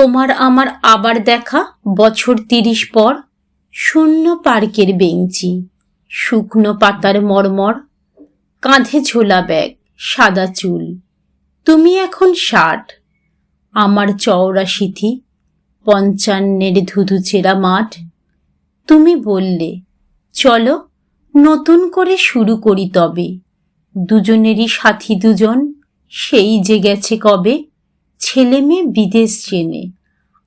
তোমার আমার আবার দেখা বছর তিরিশ পর? শূন্য পার্কের বেঞ্চি, শুকনো পাতার মরমর, কাঁধে ঝোলা ব্যাগ, সাদা চুল। তুমি এখন ষাট, আমার চওড়া সিথি, পঞ্চান্নের ধুধু ছেঁড়া মাঠ। তুমি বললে, চলো নতুন করে শুরু করি তবে। দুজনেরই সাথী দুজন, সেই যে গেছে কবে? ছেলে মেয়ে বিদেশ চেনে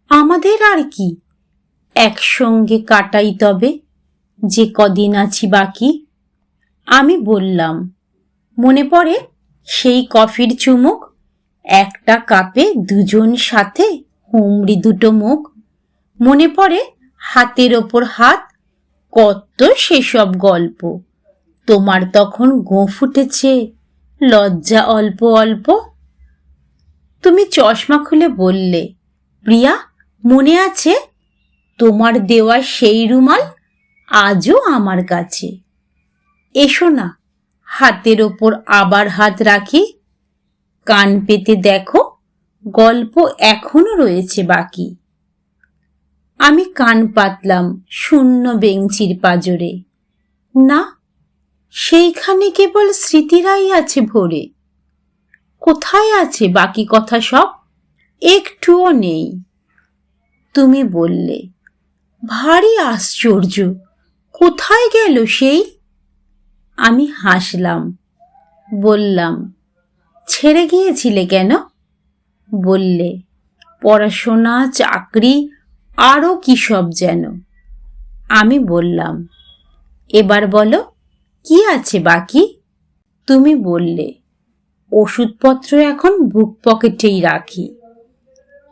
আমাদের আর কি? একসঙ্গে কাটাই তবে যে কদিন আছি বাকি। আমি বললাম, মনে পড়ে সেই কফির চুমুক, একটা কাপে দুজন সাথে হুমড়ি দুটো মুখ। মনে পড়ে হাতের ওপর হাত, কত সেসব গল্প। তোমার তখন গোঁ ফুটেছে, লজ্জা অল্প অল্প। তুমি চশমা খুলে বললে, প্রিয়া, মনে আছে? তোমার দেওয়া সেই রুমাল আজও আমার কাছে। এসো না, হাতের ওপর আবার হাত রাখি। কান পেতে দেখো, গল্প এখনও রয়েছে বাকি। আমি কান পাতলাম শূন্য বেঞ্চির পাজরে। না, সেইখানে কেবল স্মৃতিরাই আছে ভরে। কোথায় আছে বাকি কথা সব? একটুও নেই। তুমি বললে, ভারী আশ্চর্য, কোথায় গেল সেই? আমি হাসলাম, বললাম, ছেড়ে গিয়েছিলে কেন? বললে, পড়াশোনা, চাকরি আরও কী সব যেন? আমি বললাম, এবার বলো, কি আছে বাকি? তুমি বললে ওষুধপত্র এখন বুক পকেটেই রাখি।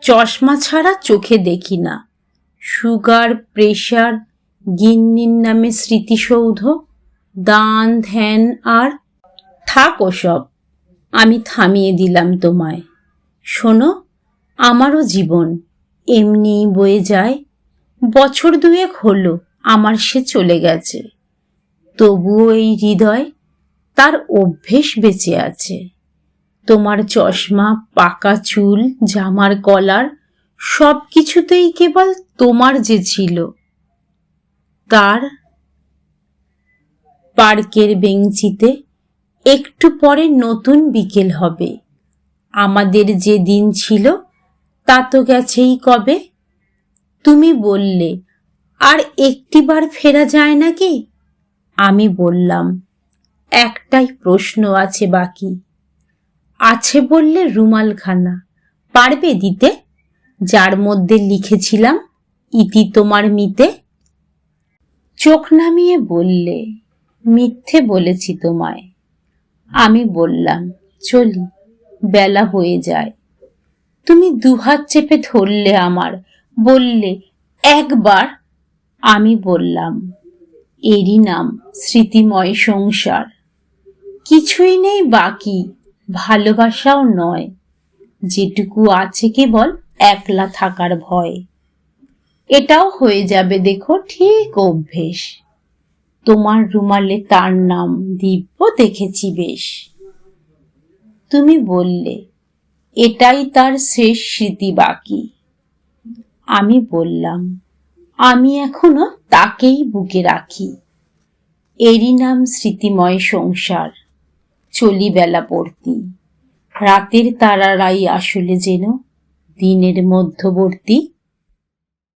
চশমা ছাড়া চোখে দেখি না। সুগার, প্রেশার, গিন্নির নামে স্মৃতিসৌধ, দান, ধ্যান আর থাক ওসব, আমি থামিয়ে দিলাম তোমায়। শোনো, আমারও জীবন এমনিই বয়ে যায়। বছর দুয়েক হলো, আমার সে চলে গেছে। তবুও এই হৃদয় তার অভ্যেস বেঁচে আছে। তোমার চশমা, পাকা চুল, জামার কলার সব কিছুতেই কেবল তোমার যে ছিল। তার পার্কের বেঞ্চিতে একটু পরে নতুন বিকেল হবে। আমাদের যে দিন ছিল, তা তো গেছেই কবে? তুমি বললে, আর একটিবার ফেরা যায় নাকি? আমি বললাম, একটাই প্রশ্ন আছে বাকি। আছে বললে রুমালখানা। পারবে দিতে? যার মধ্যে লিখেছিলাম, ইতি তোমার মিতে। চোখ নামিয়ে বললে, মিথ্যে বলেছি তোমায়। আমি বললাম, চলি, বেলা হয়ে যায়। তুমি দুহাত চেপে ধরলে আমার, বললে, একবার। আমি বললাম, এরই নাম, স্মৃতিময় সংসার। কিছুই নেই বাকি। ভালোবাসাও নয়, যেটুকু আছে কেবল একলা থাকার ভয়। এটাও হয়ে যাবে দেখো ঠিক অভ্যেস। তোমার রুমালে তার নাম দিব্য দেখেছি বেশ। তুমি বললে, এটাই তার শেষ স্মৃতি বাকি। আমি বললাম, আমি এখনও তাকেই বুকে রাখি। এরই নাম স্মৃতিময় সংসার। চলি বেলা পড়তি। রাতের তারারাই আসলে যেন দিনের মধ্যবর্তী